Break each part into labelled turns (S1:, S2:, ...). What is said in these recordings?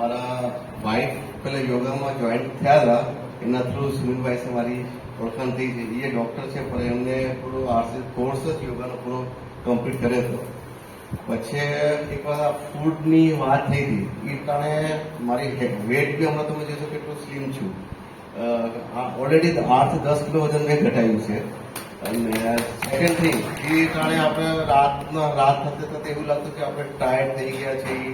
S1: મારા વાઇફ પેલા યોગામાં જોઈન્ટ થયા હતા એના થ્રુ સુનિલભાઈ મારી ઓળખાણ થઈ છે એ ડોક્ટર છે, પણ એમને પૂરો આરસી કોર્સ જ યોગાનો પૂરો કમ્પ્લીટ કર્યો હતો. પછી એક વાર ફૂડની વાત થઈ હતી. એ કારણે મારી વેટ બી હમણાં તમે જોશો કેટલું સ્લિમ છું. ઓલરેડી આઠ દસ કિલો વજન મેં ઘટાડ્યું છે. અને સેકન્ડ થિંગ એ કારણે આપણે રાતના, રાત થતી થતે એવું લાગતું કે આપણે ટાયર્ડ થઈ ગયા છીએ.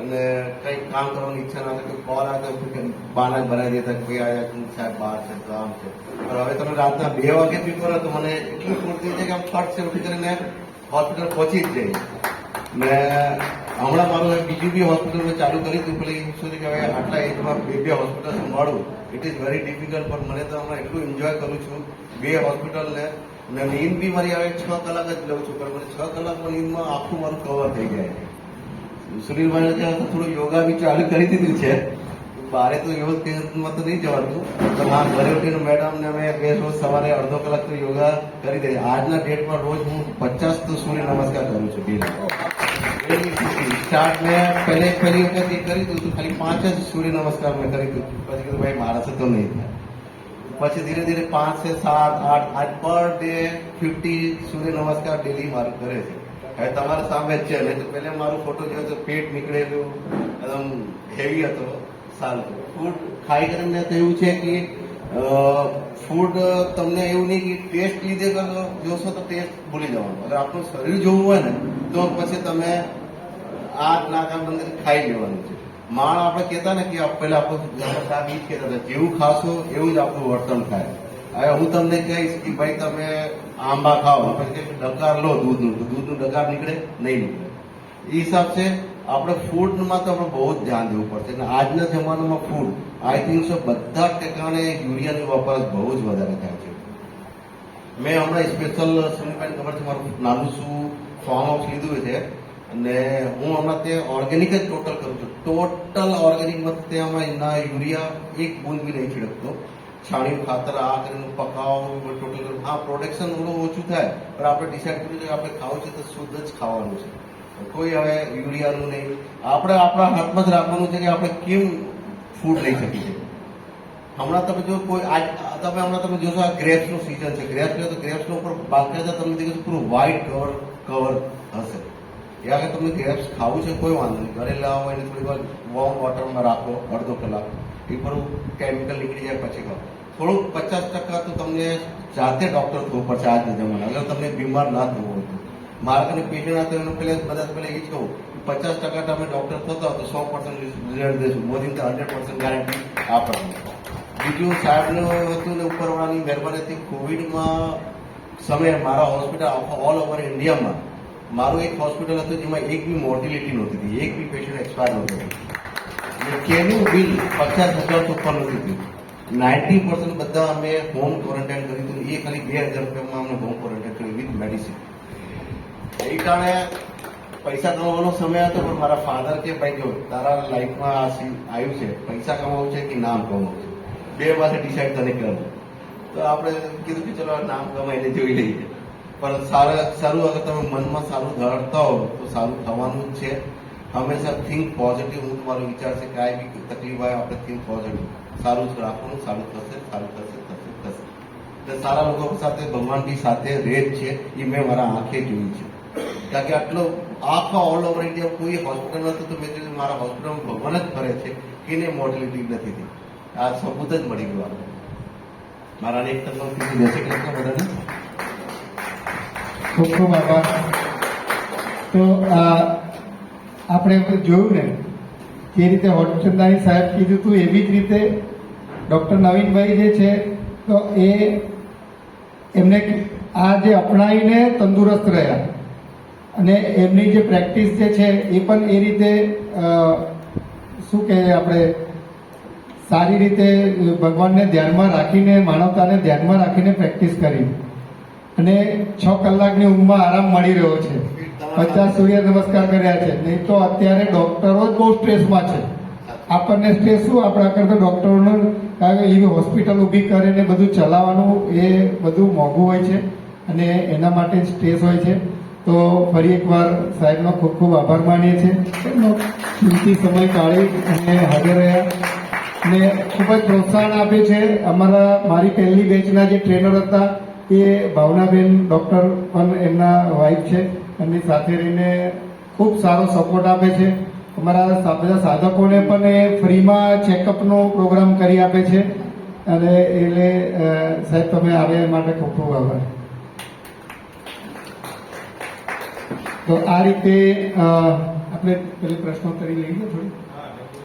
S1: અને કંઈક કામ કરવાની ઈચ્છા ના થાય કોલ આવે તો બાના બનાવી દેતા કે ભાઈ આયા સાહેબ બહાર છે આમ છે. પણ હવે તમે રાતના બે વાગે બી કરો તો મને એટલું ફૂર્તી છે કે આમ ફટ છે ઉઠી કરીને હોસ્પિટલ પહોંચી જ જઈ ને હમણાં મારું બીજી બી હોસ્પિટલ ચાલુ કરી દીધું, પેલી છે કે હવે આટલા એજમાં બે બે હોસ્પિટલ સંભાળું ઇટ ઇઝ વેરી ડિફિકલ્ટ પણ મને તો હમણાં એટલું એન્જોય કરું છું. બે હોસ્પિટલ ને ને નીંદ બી મારી હવે છ કલાક જ લઉં છું, પણ મને છ કલાકમાં નીંદમાં આખું મારું કવર થઈ જાય. છે સુનિલભાઈ તો થોડું યોગા બી ચાલુ કરી દીધું છે. બારે તો યોગ કેન્દ્રમાં તો નહીં જવાતું તો હા ઘરે ઉઠીને મેડમ ને અમે બે રોજ સવારે અડધો કલાક તો યોગા કરી દઈએ. આજના ડેટમાં રોજ હું પચાસ તો સૂર્ય નમસ્કાર કરું છું બિલ સ્ટાર્ટ મેં પહેલે પહેલી વખત કરી દીધું ખાલી પાંચ જ સૂર્ય નમસ્કાર મેં કરી દીધું. પછી કીધું, ભાઈ મારાથી તો નહીં થાય. પછી ધીરે ધીરે પાંચ, છે, સાત, આઠ આઠ, પર ડે ફિફ્ટી સૂર્ય નમસ્કાર ડેલી મારું કરે છે. હવે તમારા સામે જ છે. નહીં તો પહેલે મારું ફોટો જોયો તો પેટ નીકળેલું, એકદમ હેવી હતો, સારું. ફૂડ ખાઈ કરીને થયું છે કે ફૂડ તમને એવું નહીં કે ટેસ્ટ લીધે કરો, જોશો તો ટેસ્ટ ભૂલી જવાનું. એટલે આપણું શરીર જોવું હોય ને, તો પછી તમે આ નાકા અંદર ખાઈ લેવાનું છે. માણ આપણે કહેતા ને કે પેલા આપણું ઈ જ કહેતા જેવું ખાશો એવું જ આપણું વર્તન થાય. હવે હું તમને કહીશ કે ભાઈ તમે આંબા ખાઓ કે ડકાર લો દૂધનું દૂધનું ડકાર નીકળે, નહીં નીકળે. એ હિસાબ છે, આપણે ફૂડમાં તો આપણે બહુ જ ધ્યાન દેવું પડશે. અને આજના જમાનામાં ફૂડ આઈ થિંક સો બધા જ ઠેકાણે યુરિયાનો વપરાશ બહુ જ વધારે થાય છે. મેં હમણાં સ્પેશિયલ સુનિલભાઈને ખબર છે, મારું નાનું શું ફોર્મ હાઉસ લીધું છે. અને હું હમણાં તે ઓર્ગેનિક જ ટોટલ કરું છું. ટોટલ ઓર્ગેનિકમાં તેમાં ના યુરિયા એક બૂંદ બી નહીં છિડકતો. છાણીયું ખાતર, આ કરીને પકાવવાનું ટોટલ હા પ્રોડક્શન થોડું ઓછું થાય, પણ આપણે ડિસાઇડ કર્યું છે કે આપણે ખાવું છે તો શુદ્ધ જ ખાવાનું છે. કોઈ હવે યુરિયાનું નહીં. આપણે આપણા હાથમાં જ રાખવાનું છે કે આપણે કેમ ફૂડ લઈ શકીએ હમણાં તમે જો કોઈ આજ તમે હમણાં તમે જોશો આ ગ્રેપ્સનું સિઝન છે. ગ્રેપ્સ લો તો ગ્રેપ્સનો ઉપર બાકાયદા તમને દેખાશે પૂરું વ્હાઇટ કવર કવર હશે. એ આગળ તમને ગ્રેપ્સ ખાવું છે કોઈ વાંધો નહીં. ઘરે લાવો, એને થોડી વાર વોર્મ વોટરમાં રાખો, અડધો કલાક. થોડું કેમિકલ નીકળી જાય પછી કહો થોડુંક પચાસ ટકા તો તમને જાતે ડોક્ટર થવું પડશે આજના જમાના એટલે તમને બીમાર ના થવું હોય તો. મારા અને પેશન્ટ હતા એનું પહેલા બધા પહેલા એ જ કહું. પચાસ ટકા તમે ડોક્ટર થતા તો સો પર્સન્ટ રિઝલ્ટ દેશું. મોર તો હંડ્રેડ પર્સન્ટ ગેરંટી આપણને બીજું સાહેબનું હતું ને ઉપરવાળાની મહેરબાની હતી કોવિડમાં સમયે મારા હોસ્પિટલ ઓલ ઓવર ઇન્ડિયામાં મારું એક હોસ્પિટલ હતું જેમાં એક બી મોર્ટિલિટી નહોતી. હતી એક બી પેશન્ટ એક્સપાયર નહોતું. કેનું બિલ પચાસ હજાર નથી થયું નાઇન્ટી પર્સન્ટ બધા અમે હોમ ક્વોરન્ટાઇન કર્યું હતું. એ ખાલી બે હજાર રૂપિયામાં અમને હોમ ક્વોરન્ટાઇન કર્યું વિથ મેડિસિન એ કારણે પૈસા કમાવાનો સમય હતો, પણ મારા ફાધર કે, ભાઈ, જો તારા લાઈફમાં આવ્યું છે, પૈસા કમાવું છે કે નામ કમાવું છે? બે પાસે ડિસાઈડ તને કરવું તો આપણે કીધું કે, ચલો, નામ કમાઈને જોઈ લઈએ. પણ સારા સારું, અગર તમે મનમાં સારું ધરતા હો, તો સારું થવાનું જ છે. હંમેશા થિંક પોઝિટિવ હું તમારો વિચાર છે, કાંઈ બી તકલીફ આવે આપણે થિંક પોઝિટિવ સારું જ રાખવાનું, સારું થશે સારું થશે થશે થશે. એટલે સારા લોકો સાથે ભગવાનજી સાથે રહે છે, એ મેં મારા આંખે જોયું છે. કારણ કે આટલો આખા ઓલ ઓવર ઇન્ડિયા કોઈ હોસ્પિટલ નથી, તો મેં કીધું મારા હોસ્પિટલમાં ભગવાન જ ફરે છે કે એને મોર્ટેલિટી નથી થઈ. આ સબૂત જ મળી ગયું આપણે મારા એક કીધું જય શ્રી બધાને?
S2: ખૂબ ખૂબ આભાર. તો આપણે જોયું ને એ રીતે હોટચંદાણી સાહેબ કીધું હતું એવી જ રીતે ડૉક્ટર નવીનભાઈ જે છે, તો એ એમને આ જે અપનાવીને તંદુરસ્ત રહ્યા. અને એમની જે પ્રેક્ટિસ જે છે, એ પણ એ રીતે શું કહે આપણે, સારી રીતે ભગવાનને ધ્યાનમાં રાખીને, માનવતાને ધ્યાનમાં રાખીને પ્રેક્ટિસ કરી. અને છ કલાકની ઊંઘમાં આરામ મળી રહ્યો છે. પચાસ સૂર્ય નમસ્કાર કર્યા છે. નહીં તો અત્યારે ડોક્ટરો જ બહુ સ્ટ્રેસમાં છે. આપણને સ્ટ્રેસ શું? આપણા કરતા ડોક્ટરોને કારણ કે એવી હોસ્પિટલ ઊભી કરીને બધું ચલાવવાનું એ બધું મોંઘું હોય છે અને એના માટે સ્ટ્રેસ હોય છે. તો ફરી એકવાર સાહેબનો ખૂબ ખૂબ આભાર માનીએ છીએ. એમનો કિંમતી સમય કાઢી અને હાજર રહ્યા. અને ખૂબ જ પ્રોત્સાહન આપે છે. અમારા, મારી પહેલી બેચના જે ટ્રેનર હતા એ ભાવનાબેન ડૉક્ટર પણ એમના વાઇફ છે. એમની સાથે રહીને ખૂબ સારો સપોર્ટ આપે છે. અમારા બધા સાધકોને પણ એ ફ્રીમાં ચેકઅપનો પ્રોગ્રામ કરી આપે છે. અને એટલે સાહેબ, તમે આવ્યા એ માટે ખૂબ ખૂબ આભાર. તો આ રીતે આપણે પેલી પ્રશ્નોત્તરી લઈએ થોડી.